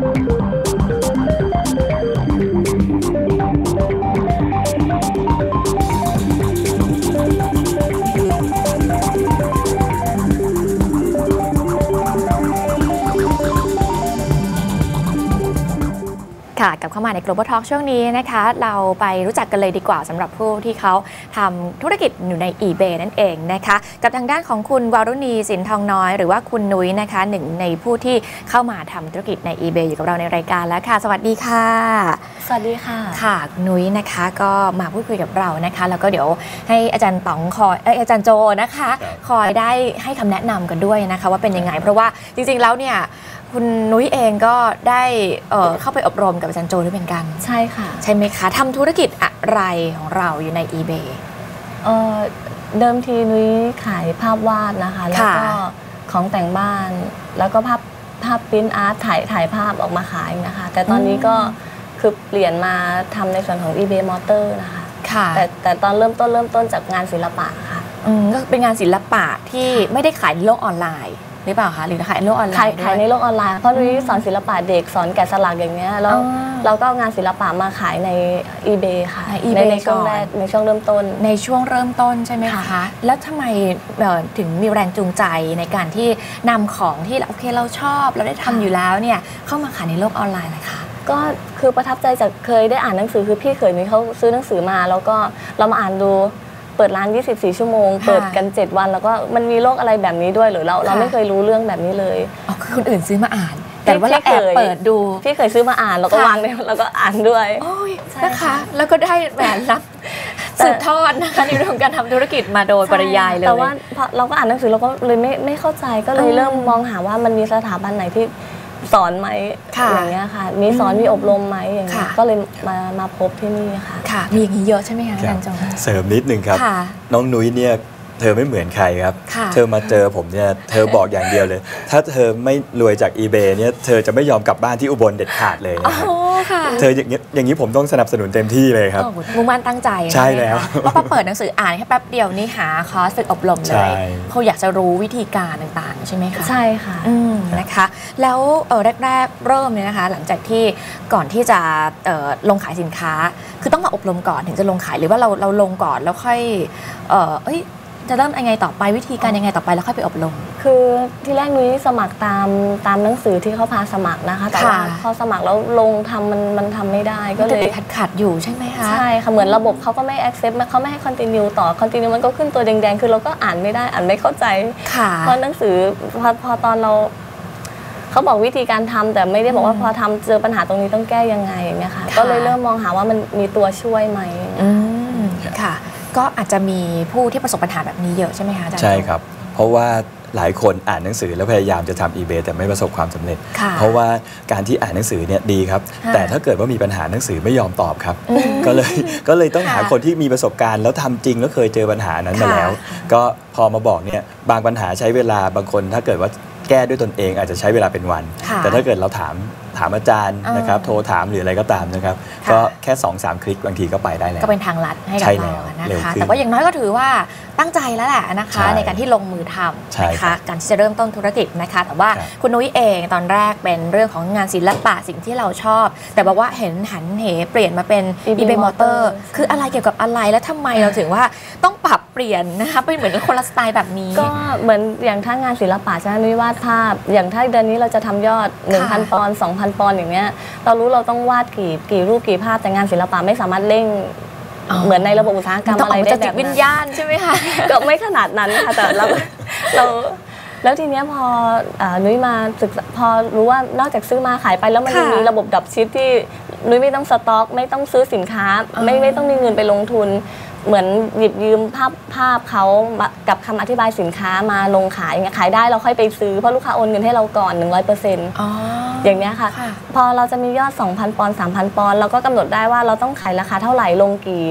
Thank you. ค่ะกลับเข้ามาใน Global Talk ช่วงนี้นะคะ เราไปรู้จักกันเลยดีกว่าสำหรับผู้ที่เขาทำธุรกิจอยู่ใน eBay นั่นเองนะคะ กับทางด้านของคุณวารุณีสินทองน้อย หรือว่าคุณนุ้ยนะคะหนึ่งในผู้ที่เข้ามาทำธุรกิจใน eBay อยู่กับเราในรายการแล้วค่ะ สวัสดีค่ะ สวัสดีค่ะ ค่ะคุณนุ้ยนะคะก็มาพูดคุยกับเรานะคะ แล้วก็เดี๋ยวให้อาจารย์ต๋องคอยเอยอาจารย์โจนะคะครับคอยได้ให้คำแนะนำกันด้วยนะคะ ว่าเป็นยังไงเพราะว่าจริงๆแล้วเนี่ย คุณนุ้ยเองก็ได้เอ่อเข้าไปอบรมกับอาจารย์โจด้วยเหมือนกัน ใช่ค่ะ ใช่ไหมคะทำธุรกิจอะไรของเราอยู่ใน eBay เอ่อเดิมทีนุ้ยขายภาพวาดนะคะ แล้วก็ค่ะของแต่งบ้านแล้วก็ภาพภาพปริ้นอาร์ตถ่ายถ่ายภาพออกมาขายนะคะ แต่ตอนนี้ก็คือเปลี่ยนมาทำในส่วนของ eBay Motor นะคะค่ะแต่แต่ตอนเริ่มต้นเริ่มต้นจากงานศิลปะค่ะอืมก็เป็นงานศิลปะที่ไม่ได้ขายในโลกออนไลน์ หรือเปล่าคะหรือขายในโลกออนไลขายน์ด้วขายในโลกออนไลน์เพราะนุ้ยสอนศิลปะเด็กสอนแกะสลักอย่างเงี้ยแล้วอ๋อเราก็เอางานศิลปะมาขายใน eBay ค่ะใน eBay ในช่วงก่อน แรกในช่วงเริ่มต้น ในช่วงเริ่มต้นใช่ไหมคะค่ะแล้วทำไมเอ่อถึงมีแรงจูงใจในการที่นำของที่โอเคเราชอบ เราได้ทำอยู่แล้วเนี่ยเข้ามาขายในโลกออนไลน์เลยคะ ก็คือประทับใจจากเคยได้อ่านหนังสือคือพี่เคยมีเขาซื้อหนังสือมา แล้วก็เรามาอ่านดู เปิดร้าน 24 ชั่วโมงค่ะเปิดกัน 7 วัน แล้วก็มันมีโรคอะไรแบบนี้ด้วยหรือเราเราค่ะไม่เคยรู้เรื่องแบบนี้เลยอ๋อคือคนอื่นซื้อมาอ่าน แต่ว่าเราพี่แอบเคยเปิดดูพี่เคยซื้อมาอ่านแล้วก็ค่ะวางในแล้วก็อ่านด้วยโอ้ยใช่นะคะค่ะแล้วก็ได้แหวนรับแต่สืบทอดนะคะในเรื่องของการทำธุรกิจมาโดยปริยายเลยแต่ว่าพอเราก็อ่านหนังสือเราก็เลยไม่ไม่เข้าใจก็เลยอืมเริ่มมองหาว่ามันมีสถาบันไหนที่ สอนไหมค่ะอย่างเงี้ยค่ะ มีสอนอืมมีอบรมไหมอย่างเงี้ยค่ะก็เลยมามาพบที่นี่ค่ะ ค่ะ มีอย่างนี้เยอะใช่ไหมคะอาคจารับรย์จงเสริมนิดนึงครับค่ะน้องนุ้ยเนี่ย เธอไม่เหมือนใครครับค่ะเธอมาเจอผมเนี่ยเธอบอกอย่างเดียวเลย ถ้าเธอไม่รวยจาก eBay เนี่ยเธอจะไม่ยอมกลับบ้านที่อุบลเด็ดขาดเลยอ๋อนะครับค่ะเธออย่างนี้อย่างนี้ผมต้องสนับสนุนเต็มที่เลยครับโอ้โหมุ่งมั่นตั้งใจใช่ไหมแล้วคะเพราะพอเปิดหนังสืออ่านแค่แป๊บเดียวนี่หาคอร์สฝึกอบรมเลใช่ยเขาอยากจะรู้วิธีการต่างๆ ใช่ไหมคะใช่ค่ะอืมนะคะ แล้วเออแรกๆเริ่มเนี่ยนะคะ หลังจากที่ก่อนที่จะเอ่อลงขายสินค้า คือต้องมาอบรมก่อนถึงจะลงขายหรือว่าเราเราลงก่อนแล้วค่อยเออเอ้ย จะเริ่มยังไงต่อไปวิธีการยังไงต่อไปแล้วค่อยไปอบรม คือที่แรกนุ้ยสมัครตามตามหนังสือที่เขาพาสมัครนะคะแต่ว่าค่ะพอสมัครแล้วลงทำมันมันทำไม่ได้ก็เลยขัดขัดๆอยู่ใช่ไหมคะใช่ค่ะเหมือนระบบเขาก็ไม่ accept เขาไม่ให้ continue ต่อ continue มันก็ขึ้นตัวแดงๆ คือเราก็อ่านไม่ได้อ่านไม่เข้าใจค่ะเพราะหนังสือพอพอตอนเราเขาบอกวิธีการทำแต่ไม่ได้บอกว่าอืมพอทำเจอปัญหาตรงนี้ต้องแก้ยังไงอย่างเงี้ยค่ะค่ะก็เลยเริ่มมองหาว่ามันมีตัวช่วยไหมอืมค่ะ ก็อาจจะมีผู้ที่ประสบปัญหาแบบนี้เยอะใช่ไหมคะอาจารย์ใช่ครับ เพราะว่าหลายคนอ่านหนังสือแล้วพยายามจะทำ eBay แต่ไม่ประสบความสำเร็จค่ะเพราะว่าการที่อ่านหนังสือเนี่ยดีครับค่ะแต่ถ้าเกิดว่ามีปัญหาหนังสือไม่ยอมตอบครับอืมก็เลยก็เลยต้องหาค่ะคนที่มีประสบการณ์ แล้วทำจริงแล้วเคยเจอปัญหานั้นมาค่ะแล้ว ก็พอมาบอกเนี่ยบางปัญหาใช้เวลาบางคนถ้าเกิดว่าแก้ด้วยตนเองอาจจะใช้เวลาเป็นวันค่ะแต่ถ้าเกิดเราถามถามอาจารย์อ่านนะครับโทรถามหรืออะไรก็ตามนะครับค่ะก็แค่2อสคลิกบางทีก็ไปได้แล้ว ก็เป็นทางลัดให้กับใช่เราแล้วนะเร็วคะขึ้นแต่ว่าอย่างน้อยก็ถือว่าตั้งใจแล้วแหละนะคะใช่ในการที่ลงมือทำใช่นะครัคะบการที่จะเริ่มต้นธุรกิจนะคะ แต่ว่าครับคุณนุ้ยเองตอนแรกเป็นเรื่องของงานศิลปะสิ่งที่เราชอบ แต่บอกว่าเห็นหันเหเปลี่ยนมาเป็น eBay eBay Motor Motor คืออะไรเกี่ยวกับอะไรแล้วทำไมเราถึงว่าต้องปรับเปลี่ยนนะคะไปเหมือนกับคนละสไตล์แบบนี้ ก็เหมือนอย่างถ้างานศิลปะใช่ไหมนุ้ยวาดภาพ อย่างถ้าเดือนนี้เราจะทำยอด1,000ปอนด์2,000ปอนด์อย่างเงี้ยเรารู้เราต้องวาดกี่กี่รูปกี่ภาพแต่งานศิลปะไม่สามารถเร่งอ๋อเหมือนในระบบอุตสาหกรรมต้องอะไรออกมาได้จากแบจิตบวิญนั้นญาณใช่ไหมคะก็ไม่ขนาดนั้นค่ะแต่เราเราแล้วทีเนี้ยพออ่านุ้ยมาศึกษาพอรู้ว่านอกจากซื้อมาขายไปแล้วมันค่ะยังมีระบบดับชิปที่นุ้ยไม่ต้องสต็อก ไม่ต้องซื้อสินค้าอ๋อไม่ไม่ต้องมีเงินไปลงทุน เหมือนหยิบยืมภาพภาพเขามากับคำอธิบายสินค้ามาลงขายอย่างเงี้ยขายได้เราค่อยไปซื้อเพราะลูกค้าโอนเงินให้เราก่อน 100%อ๋อ อย่างเนี้ยค่ะค่ะ พอเราจะมียอด 2,000 ปอนด์3,000 ปอนด์เราก็กำหนดได้ว่าเราต้องขายราคาเท่าไหร่ลงกี่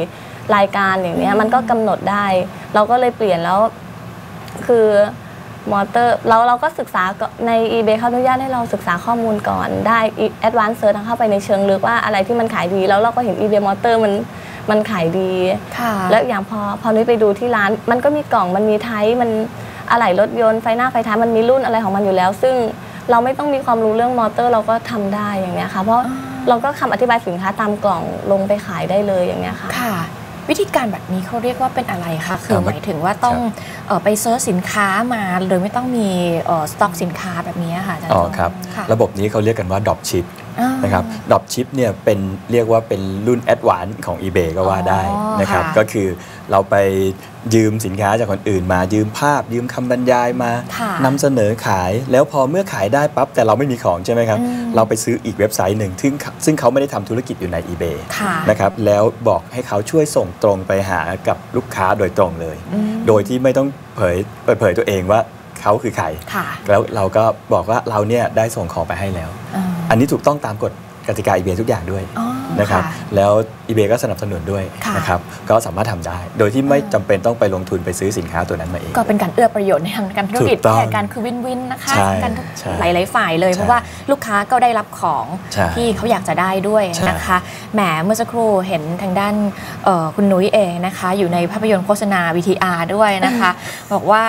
รายการอย่างเนี้ยอืมมันก็กำหนดได้ เราก็เลยเปลี่ยนแล้ว คือมอเตอร์เราเราก็ศึกษาก็ใน eBay เขาอนุญาตให้เราศึกษาข้อมูลก่อนได้ Advanced Search เข้าไปในเชิงลึกว่าอะไรที่มันขายดี แล้วเราก็เห็น eBay Motor มันมันขายดีค่ะแล้วอย่างพอพอนุ้ยไปดูที่ร้าน มันก็มีกล่องมันมีไทป์มันอะไหล่รถยนต์ไฟหน้าไฟท้ายมันมีรุ่นอะไรของมันอยู่แล้ว ซึ่ง เราไม่ต้องมีความรู้เรื่องมอเตอร์ เราก็ทำได้อย่างเนี้ยค่ะ เพราะอ่าเราก็คำอธิบายสินค้าตามกล่องลงไปขายได้เลยอย่างเนี้ยค่ะค่ะ วิธีการแบบนี้เขาเรียกว่าเป็นอะไรคะคือเอ่อหมายถึงว่าต้องเอ่อไปเซิร์ชสินค้ามาโดยไม่ต้องมีสต็อกสินค้าแบบนี้ค่ะอาจารย์อ๋อโจครับค่ะระบบนี้เขาเรียกกันว่า Drop Ship อ่า นะครับ Drop Ship เนี่ยเป็นเรียกว่าเป็นรุ่นแอดวานซ์ของ eBay ก็ว่าได้อ๋อนะครับค่ะก็คือเราไปยืมสินค้าจากคนอื่นมายืมภาพ ยืมคำบรรยายมาค่ะนำเสนอขาย แล้วพอเมื่อขายได้ปั๊บแต่เราไม่มีของใช่ไหมครับอืมเราไปซื้ออีกเว็บไซต์หนึ่งซึ่งซึ่งเขาไม่ได้ทำธุรกิจอยู่ใน eBay ค่ะนะครับแล้วบอกให้เขาช่วยส่งตรงไปหากับลูกค้าโดยตรงเลยอืมโดยที่ไม่ต้องเผยเปิดเผยตัวเองว่าเขาคือใครค่ะแล้วเราก็บอกว่าเราเนี่ยได้ส่งของไปให้แล้ว อันนี้ถูกต้องตามกฎกติกาไอเบียทุกอย่างด้วย นะครับค่ะแล้ว eBay ก็สนับสนุนด้วยค่ะนะครับก็สามารถทำได้ โดยที่ไม่จำเป็นต้องไปลงทุนไปซื้อสินค้าตัวนั้นมาเองก็เป็นการเอื้อประโยชน์ในทางการธุรกิจถูกต้องแทนการคือวินวินนะคะใช่กันทุกใช่หลายๆฝ่ายเลยใช่เพราะว่าลูกค้าก็ได้รับของใช่ที่เขาอยากจะได้ด้วยใช่นะคะแหมเมื่อสักครู่เห็นทางด้านเอ่อคุณนุ้ยเองนะคะ อยู่ในภาพยนตร์โฆษณา VTR ด้วยนะคะ บอกว่า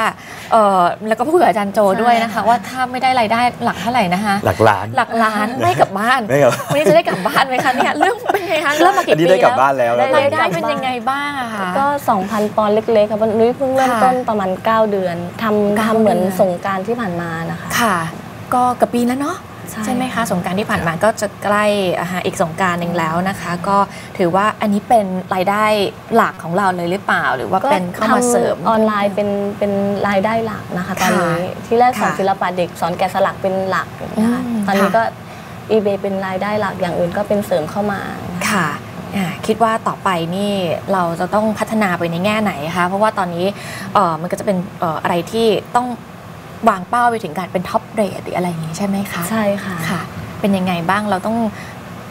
เอ่อแล้วก็พูดกับอาจารย์โจด้วยนะคะ ว่าถ้าไม่ได้รายได้หลักเท่าไหร่นะคะหลักล้านหลักล้านไม่กลับบ้านไม่กลับวันนี้จะได้กลับบ้านไหมคะเนี่ยเรื่องเป็นไงคะเริ่มมาอักี่นนี้ปีได้กลับแล้วบ้านแล้วได้นะรายได้กลับเป็นบ้านยังไงบ้างอะคะ ก็ 2,000 ปอนด์เล็กๆครับนุ้ยเพิ่งเริ่มค่ะต้นประมาณ 9 เดือนทำเก้าทำเหมือนเดือน สงกรารที่ผ่านมานะคะ ค่ะ ก็เกับปีแล้วเนาะใช่ ใช่ไหมคะสงกรารที่ผ่านมาก็จะใกล้อ่าฮะอีกสงกรารหนึ่งแล้วนะคะ ก็ถือว่าอันนี้เป็นรายได้หลักของเราเลยหรือเปล่า หรือว่าก็เป็นเข้ามาเสริม ทำออนไลน์เป็นเป็นรายได้หลักนะคะตอนนี้ค่ะที่แรกสอนค่ะศิลปะเด็กสอนแกะสลักเป็นหลักอย่างเงี้ยค่ะอืมตอนนี้ค่ะ ก็ eBay เป็นรายได้หลักอย่างอื่นก็เป็นเสริมเข้ามานะคะค่ะอ่าคิดว่าต่อไปนี่เราจะต้องพัฒนาไปในแง่ไหนคะเพราะว่าตอนนี้เอ่อมันก็จะเป็นเอ่ออะไรที่ต้องวางเป้าไปถึงการเป็นท็อปเรทหรืออะไรอย่างนี้ใช่ไหมคะใช่ค่ะค่ะ เป็นยังไงบ้างเราต้อง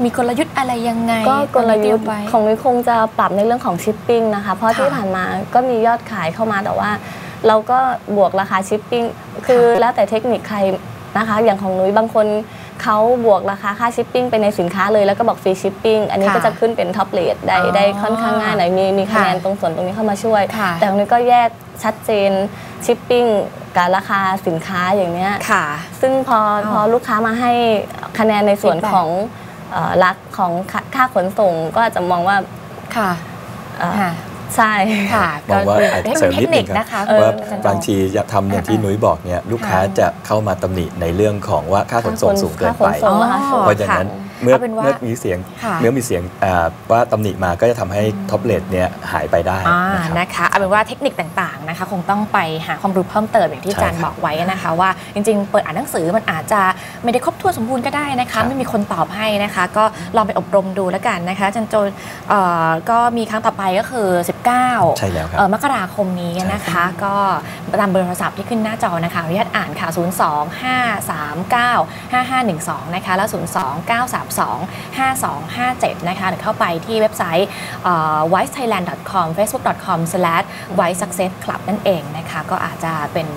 มีกลยุทธ์อะไรยังไง ก็กลยุทธ์ตอนนี้เตรีมไว้ของนุ้ยคงจะปรับในเรื่องของชิปปิ้งนะคะ เพราะค่ะที่ผ่านมาก็มียอดขายเข้ามาแต่ว่า เราก็บวกราคาชิปปิ้งคือแล้วแต่เทคนิคใครนะคะ อย่างของนุ้ยบางคน เขาบวกราคาค่าชิปปิ้งไปในสินค้าเลยแล้วก็บอกฟรีชิปปิ้งอันนี้ค่ะก็จะขึ้นเป็นท็อปเลทได้อ๋อได้ค่อนข้างง่ายหน่อยมีมีคะแนนค่ะตรงส่วนตรงนี้เข้ามาช่วยค่ะแต่ของนุ้ยก็แยกชัดเจนชิปปิ้งกับราคาสินค้าอย่างเนี้ยค่ะ ซึ่งพออ๋อพอลูกค้ามาให้คะแนนในส่วน Feedback ของเอ่อรักของค่าค่าขนส่งก็อาจจะมองว่าค่ะเอ่อค่ะ ใช่ค่ะมองว่าอาจจะเสริมนิดนึงเทคนิคนะคะครับว่าคุณจันทร์บางทีจะทำอย่างที่อ่านุ้ยบอกเนี่ยลูกค้าค่ะจะเข้ามาตำหนิในเรื่องของว่าค่าขนส่งสูงเกินไปค่าขนส่งราคาสูงเพราะฉะนั้น เมื่อเอาเป็นว่าเมื่อมีเสียงค่ะเมื่อมีเสียงอ่าว่าตำหนิมาก็จะทำให้ท็อปเลทเนี่ยหายไปได้อ่านะครับนะคะเอาเป็นว่าเทคนิคต่างๆนะคะคงต้องไปหาความรู้เพิ่มเติมอย่างที่ใช่อาจารย์ครับบอกไว้นะคะว่าจริงๆ เปิดอ่านหนังสือมันอาจจะไม่ได้ครบถ้วนสมบูรณ์ก็ได้นะครัคะบไม่มีคนตอบให้นะคะ ก็ลองไปอบรมดูแล้วกันนะคะอาจันโจเอ่อก็มีครั้งต่อไปก็คือ 19ใช่แล้วครับเอ่อมกราคมนี้นะคะ ก็ตามเบอร์โทรศัพท์ที่ขึ้นหน้าจอนะคะอนุญาตอ่านค่ะ 025395512 นะคะแล้ว525257 นะคะหรือเข้าไปที่เว็บไซต์ wisethailand.com facebook.com/wisesuccessclub นั่นเองนะคะก็อาจจะเป็น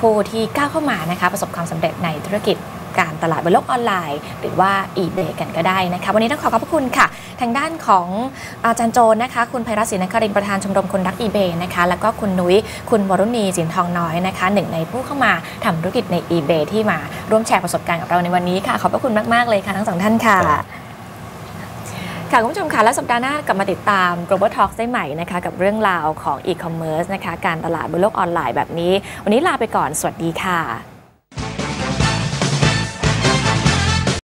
ผู้ที่ก้าวเข้ามานะคะประสบความสำเร็จในธุรกิจ การตลาดบนโลกออนไลน์ หรือว่า eBay กันก็ได้นะคะ วันนี้ต้องขอขอบพระคุณค่ะ ทางด้านของอาจารย์โจนนะคะ คุณไพรัศรีนครินประธานชมรมคนรัก eBay นะคะ แล้วก็คุณนุ้ย คุณวรุณีสินทองน้อยนะคะหนึ่งในผู้เข้ามาทำธุรกิจใน eBay ที่มาร่วมแชร์ประสบการณ์กับเราในวันนี้ค่ะ ขอบพระคุณมาก ๆ เลยค่ะทั้งสองท่านค่ะค่ะคุณผู้ชมค่ะและสัปดาห์หน้ากลับมาติดตาม Global Talk ได้ใหม่นะคะกับเรื่องราวของ e-commerce นะคะการตลาดบนโลกออนไลน์แบบนี้ วันนี้ลาไปก่อนสวัสดีค่ะ